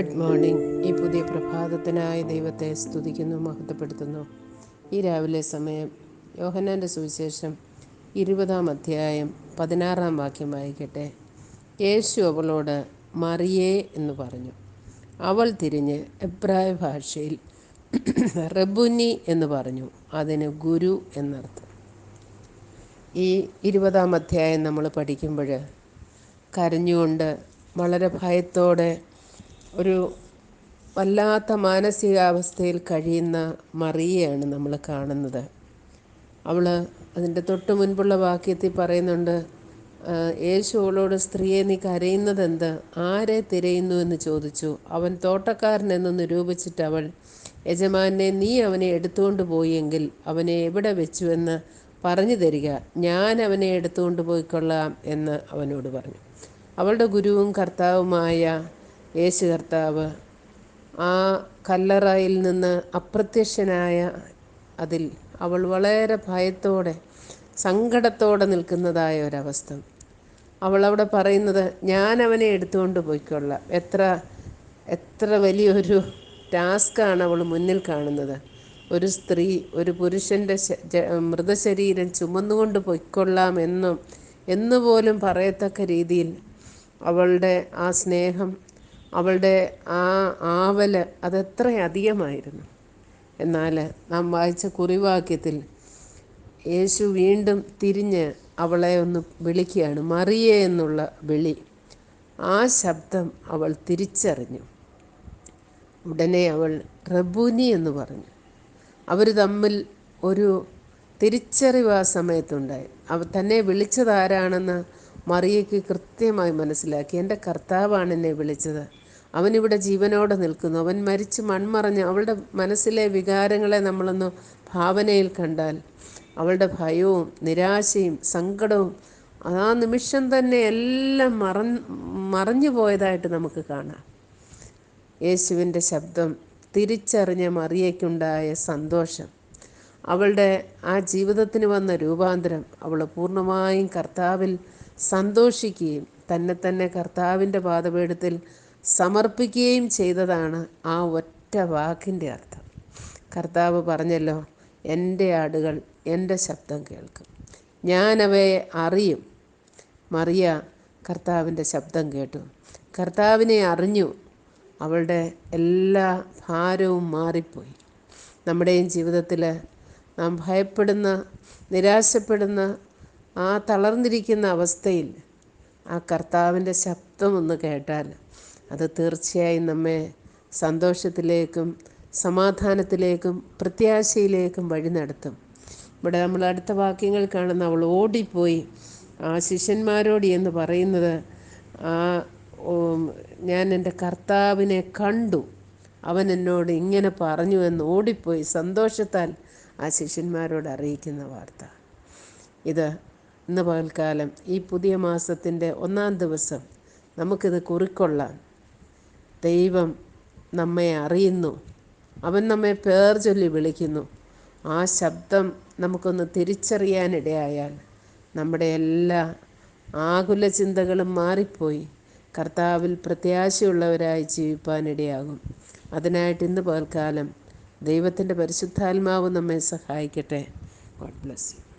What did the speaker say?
Good morning. ഈ പുതിയ പ്രഭാതത്തിനായി ദൈവത്തെ സ്തുതിക്കുന്നു മഹത്വപ്പെടുത്തുന്നു. ഈ രാവിലെ സമയം യോഹനാന്റെ സുവിശേഷം ഇരുപതാം അധ്യായം പതിനാറാം വാക്യം വായിക്കട്ടെ. യേശു അവളോട് മറിയേ എന്ന് പറഞ്ഞു. അവൾ തിരിഞ്ഞ് എബ്രായ ഭാഷയിൽ റബുനി എന്ന് പറഞ്ഞു. അതിന് ഗുരു എന്നർത്ഥം. ഈ ഇരുപതാം അധ്യായം നമ്മൾ പഠിക്കുമ്പോൾ കരഞ്ഞുകൊണ്ട് വളരെ ഭയത്തോടെ ഒരു വല്ലാത്ത മാനസികാവസ്ഥയിൽ കഴിയുന്ന മറിയയാണ് നമ്മൾ കാണുന്നത്. അവൾ അതിന്റെ തൊട്ട് മുൻപുള്ള വാക്യത്തിൽ പറയുന്നുണ്ട് യേശു അവളോട് സ്ത്രീയെ നീ കരയുന്നതെന്ത്? ആരെ തിരയുന്നു എന്ന് ചോദിച്ചു. അവൻ തോട്ടക്കാരനെന്ന് നിരൂപിച്ചിട്ട് അവൾ യജമാനെ നീ അവനെ എടുത്തുകൊണ്ട് പോയെങ്കിൽ അവനെ എവിടെ വെച്ചുവെന്ന് പറഞ്ഞു തരിക. ഞാൻ അവനെ എടുത്തുകൊണ്ട് പോയിക്കൊള്ളാം എന്ന് അവനോട് പറഞ്ഞു. അവളുടെ ഗുരുവും കർത്താവുമായ യേശു കർത്താവ് ആ കല്ലറയിൽ നിന്ന് അപ്രത്യക്ഷനായ അതിൽ അവൾ വളരെ ഭയത്തോടെ സങ്കടത്തോടെ നിൽക്കുന്നതായ ഒരവസ്ഥ. അവൾ അവിടെ പറയുന്നത് ഞാൻ അവനെ എടുത്തുകൊണ്ട് പോയിക്കൊള്ളാം. എത്ര എത്ര വലിയൊരു ടാസ്ക്കാണ് അവൾ മുന്നിൽ കാണുന്നത്. ഒരു സ്ത്രീ ഒരു പുരുഷന്റെ മൃതശരീരം ചുമന്നുകൊണ്ട് പൊയ്ക്കൊള്ളാം എന്നും എന്നുപോലും പറയത്തക്ക രീതിയിൽ അവളുടെ ആ സ്നേഹം അവളുടെ ആ ആവൽ അതെത്ര അധികമായിരുന്നു എന്നാൽ നാം വായിച്ച കുറിവാക്യത്തിൽ യേശു വീണ്ടും തിരിഞ്ഞ് അവളെ ഒന്ന് വിളിക്കുകയാണ് മറിയേ എന്നുള്ള വിളി. ആ ശബ്ദം അവൾ തിരിച്ചറിഞ്ഞു. ഉടനെ അവൾ റബൂനി എന്ന് പറഞ്ഞു. അവർ തമ്മിൽ ഒരു തിരിച്ചറിവ് ആ സമയത്തുണ്ടായി. അവ തന്നെ വിളിച്ചത് ആരാണെന്ന് മറിയയ്ക്ക് കൃത്യമായി മനസ്സിലാക്കി. എന്റെ കർത്താവാണ് എന്നെ വിളിച്ചത്. അവനിവിടെ ജീവനോടെ നിൽക്കുന്നു. അവൻ മരിച്ച് മൺമറഞ്ഞ് അവളുടെ മനസ്സിലെ വികാരങ്ങളെ നമ്മളൊന്ന് ഭാവനയിൽ കണ്ടാൽ അവളുടെ ഭയവും നിരാശയും സങ്കടവും ആ നിമിഷം തന്നെ എല്ലാം മറ മറഞ്ഞു പോയതായിട്ട് നമുക്ക് കാണാം. യേശുവിന്റെ ശബ്ദം തിരിച്ചറിഞ്ഞ മറിയയ്ക്കുണ്ടായ സന്തോഷം. അവളുടെ ആ ജീവിതത്തിന് വന്ന രൂപാന്തരം അവൾ പൂർണമായും കർത്താവിൽ സന്തോഷിക്കുകയും തന്നെ തന്നെ കർത്താവിന്റെ പാതപീഠത്തിൽ സമർപ്പിക്കുകയും ചെയ്തതാണ് ആ ഒറ്റ വാക്കിന്റെ അർത്ഥം. കർത്താവ് പറഞ്ഞല്ലോ എന്റെ ആടുകൾ എന്റെ ശബ്ദം കേൾക്കും. ഞാനവയെ അറിയും. മറിയ കർത്താവിന്റെ ശബ്ദം കേട്ടു. കർത്താവിനെ അറിഞ്ഞു. അവളുടെ എല്ലാ ഭാരവും മാറിപ്പോയി. നമ്മുടെയും ജീവിതത്തിൽ നാം ഭയപ്പെടുന്ന നിരാശപ്പെടുന്ന ആ തളർന്നിരിക്കുന്ന അവസ്ഥയിൽ ആ കർത്താവിന്റെ ശബ്ദമൊന്ന് കേട്ടാൽ അത് തീർച്ചയായും നമ്മെ സന്തോഷത്തിലേക്കും സമാധാനത്തിലേക്കും പ്രത്യാശയിലേക്കും വഴി നടത്തും. ഇവിടെ നമ്മൾ അടുത്ത വാക്യങ്ങൾ കാണുന്ന അവൾ ഓടിപ്പോയി. ആ ശിഷ്യന്മാരോട് എന്ന് പറയുന്നത് ആ ഞാൻ എന്റെ കർത്താവിനെ കണ്ടു. അവൻ എന്നോട് ഇങ്ങനെ പറഞ്ഞു എന്ന് ഓടിപ്പോയി. സന്തോഷത്താൽ ആ ശിഷ്യന്മാരോട് അറിയിക്കുന്ന വാർത്ത. ഇത് ഇന്ന് പകൽക്കാലം ഈ പുതിയ മാസത്തിന്റെ ഒന്നാം ദിവസം നമുക്കിത് കുറിക്കൊള്ളാം. ദൈവം നമ്മെ അറിയുന്നു. അവൻ നമ്മെ പേർ ചൊല്ലി വിളിക്കുന്നു. ആ ശബ്ദം നമുക്കൊന്ന് തിരിച്ചറിയാനിടയായാൽ നമ്മുടെ എല്ലാ ആകുല ചിന്തകളും മാറിപ്പോയി. കർത്താവിൽ പ്രത്യാശയുള്ളവരായി ജീവിപ്പാനിടയാകും. അതിനായിട്ട് ഇന്ന് പകൽക്കാലം ദൈവത്തിന്റെ പരിശുദ്ധാത്മാവ് നമ്മെ സഹായിക്കട്ടെ. God bless you